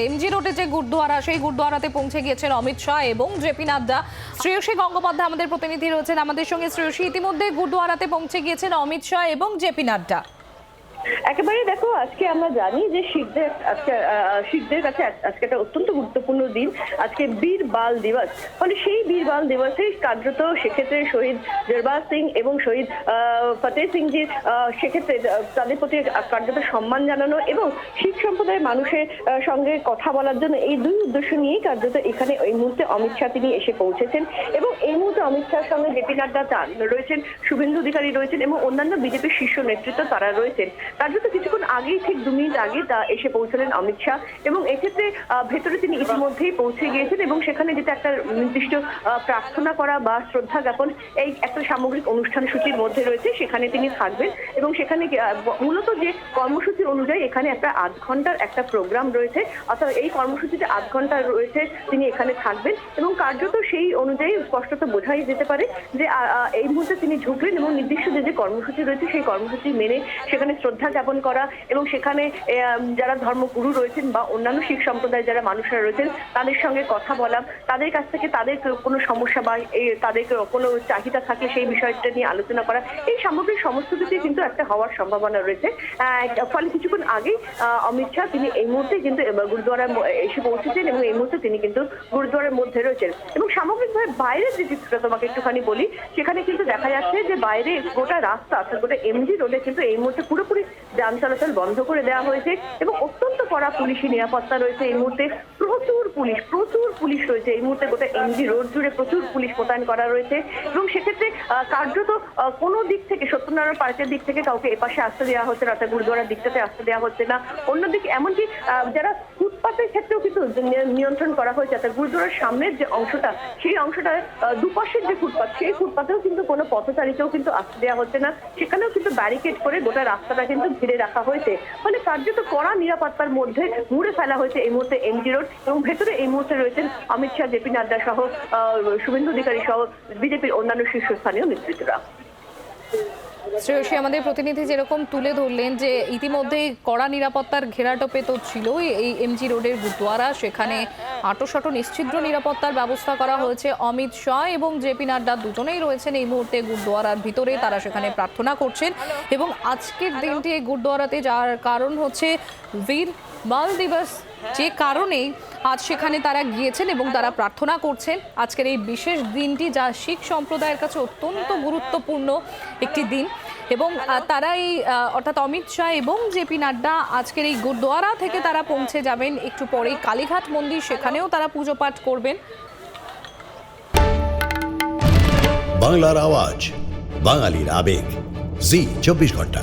MG রোডে যে গুরুদ্বারা সেই গুরুদ্বারাতে পৌঁছে গিয়েছেন অমিত শাহ এবং জেপি নাড্ডা। শ্রেয়সী গঙ্গোপাধ্যায় আমাদের প্রতিনিধি রয়েছেন আমাদের সঙ্গে। শ্রেয়সী, ইতিমধ্যে গুরুদ্বারাতে পৌঁছে গিয়েছেন অমিত শাহ এবং জেপি নাড্ডা। একেবারে দেখো, আজকে আমরা জানি যে শিখদের আজকে শিখদের কাছে আজকে একটা অত্যন্ত গুরুত্বপূর্ণ দিন। আজকে বীর বাল দিবস। ফলে সেই বীর বাল দিবসে কার্যত সেক্ষেত্রে শহীদ জরবাজ সিং এবং শহীদ ফতেহ সিংজির সেক্ষেত্রে তাদের প্রতি কার্যত সম্মান জানানো এবং শিখ সম্প্রদায়ের মানুষের সঙ্গে কথা বলার জন্য এই দুই উদ্দেশ্য নিয়েই কার্যত এখানে এই মুহূর্তে অমিত শাহ তিনি এসে পৌঁছেছেন। এবং এই মুহূর্তে অমিত শাহর সঙ্গে জেপি নাড্ডা রয়েছেন, শুভেন্দু অধিকারী রয়েছেন এবং অন্যান্য বিজেপির শীর্ষ নেতৃত্ব তারা রয়েছেন। কার্যত কিছুক্ষণ আগেই ঠিক দু মিনিট আগে তা এসে পৌঁছলেন অমিত শাহ এবং এক্ষেত্রে ভেতরে তিনি ইতিমধ্যেই পৌঁছে গিয়েছেন এবং সেখানে যেটা একটা নির্দিষ্ট প্রার্থনা করা বা শ্রদ্ধা জ্ঞাপন, এই একটা সামগ্রিক অনুষ্ঠান সূচির মধ্যে রয়েছে। সেখানে তিনি থাকবেন এবং সেখানে মূলত যে কর্মসূচি অনুযায়ী এখানে একটা আধ ঘণ্টার একটা প্রোগ্রাম রয়েছে, অর্থাৎ এই কর্মসূচিতে আধ ঘণ্টা রয়েছে তিনি এখানে থাকবেন এবং কার্যত সেই অনুযায়ী স্পষ্টত বোঝাই যেতে পারে যে এই মুহূর্তে তিনি ঢুকলেন এবং নির্দিষ্ট যে যে কর্মসূচি রয়েছে সেই কর্মসূচি মেনে সেখানে শ্রদ্ধা জ্ঞাপন করা এবং সেখানে যারা ধর্মগুরু রয়েছেন বা অন্যান্য শিখ সম্প্রদায়ের যারা মানুষরা রয়েছেন, তাদের সঙ্গে কথা বলা, তাদের কাছ থেকে তাদের কোনো সমস্যা বা তাদের কোনো চাহিদা থাকে সেই বিষয়টা নিয়ে আলোচনা করা, এই সামগ্রিক সমস্ত কিছুই কিন্তু একটা হওয়ার সম্ভাবনা রয়েছে। ফলে কিছুক্ষণ আগেই অমিত শাহ তিনি এই মুহূর্তে কিন্তু ম- এসে পৌঁছেছেন এবং এই মুহূর্তে তিনি কিন্তু গুরুদ্বারের মধ্যে রয়েছেন। এবং সামগ্রিকভাবে বাইরের যে চিত্রটা তোমাকে একটুখানি বলি, সেখানে কিন্তু দেখা যাচ্ছে যে বাইরে গোটা রাস্তা অর্থাৎ গোটা এমজি রোডে কিন্তু এই মুহূর্তে পুরোপুরি যান চলাচল বন্ধ করে দেওয়া হয়েছে এবং অত্যন্ত কড়া পুলিশি নিরাপত্তা রয়েছে এই মুহূর্তে। প্রচুর পুলিশ প্রচুর পুলিশ রয়েছে এই মুহূর্তে। গোটা এমজি রোড জুড়ে প্রচুর পুলিশ মোতায়েন করা রয়েছে এবং সেক্ষেত্রে কার্যত কোনো দিক থেকে সত্যনারায়ণ পার্কের দিক থেকে কাউকে এপাশে আসতে দেওয়া হচ্ছে না, অর্থাৎ গুরুদ্বারার দিকটাতে আসতে দেওয়া হচ্ছে না। অন্যদিকে এমনকি যারা ফুটপাতের ক্ষেত্রেও কিন্তু নিয়ন্ত্রণ করা হয়েছে অর্থাৎ গুরুদ্বারার সামনের যে অংশটা, সেই অংশটা দুপাশের যে ফুটপাত, সেই ফুটপাতেও কিন্তু কোনো পথচারীকেও কিন্তু আসতে দেওয়া হচ্ছে না। সেখানেও কিন্তু ব্যারিকেড করে গোটা রাস্তাটা কিন্তু ঘিরে রাখা হয়েছে। ফলে কার্যত কড়া নিরাপত্তার মধ্যে মুড়ে ফেলা হয়েছে এই মুহূর্তে এমজি রোড এবং ভেতরে এই মুহূর্তে রয়েছেন অমিত শাহ, জেপি নাড্ডা সহ শুভেন্দু অধিকারী সহ বিজেপির অন্যান্য শীর্ষস্থানীয় নেতৃত্বরা। শ্রেয়সী, আমাদের প্রতিনিধি যেরকম তুলে ধরলেন যে ইতিমধ্যেই কড়া নিরাপত্তার ঘেরাটোপে তো ছিলই এই এমজি রোডের গুরুদ্বারা সেখানে আটোশাটো নিশ্ছিদ্র নিরাপত্তার ব্যবস্থা করা হয়েছে অমিত শাহ এবং জেপি নাড্ডা দুজনেই রয়েছেন এই মুহূর্তে গুরুদ্বারার ভিতরে। তারা সেখানে প্রার্থনা করছেন এবং আজকের দিনটি এই গুরুদ্বারাতে যাওয়ার কারণ হচ্ছে বীর বাল দিবস যে কারণে আজ সেখানে তারা গিয়েছেন এবং তারা প্রার্থনা করছেন। আজকের এই বিশেষ দিনটি যা শিখ সম্প্রদায়ের কাছে অত্যন্ত গুরুত্বপূর্ণ একটি দিন। এবং তারা এই অর্থাৎ অমিত শাহ এবং জেপি নাড্ডা আজকের এই গুরুদ্বারা থেকে তারা পৌঁছে যাবেন। একটু পরেই কালীঘাট মন্দির সেখানেও তারা পুজো পাঠ করবেন। বাংলার আওয়াজ বাঙালির আবেগ। জি চব্বিশ ঘণ্টা।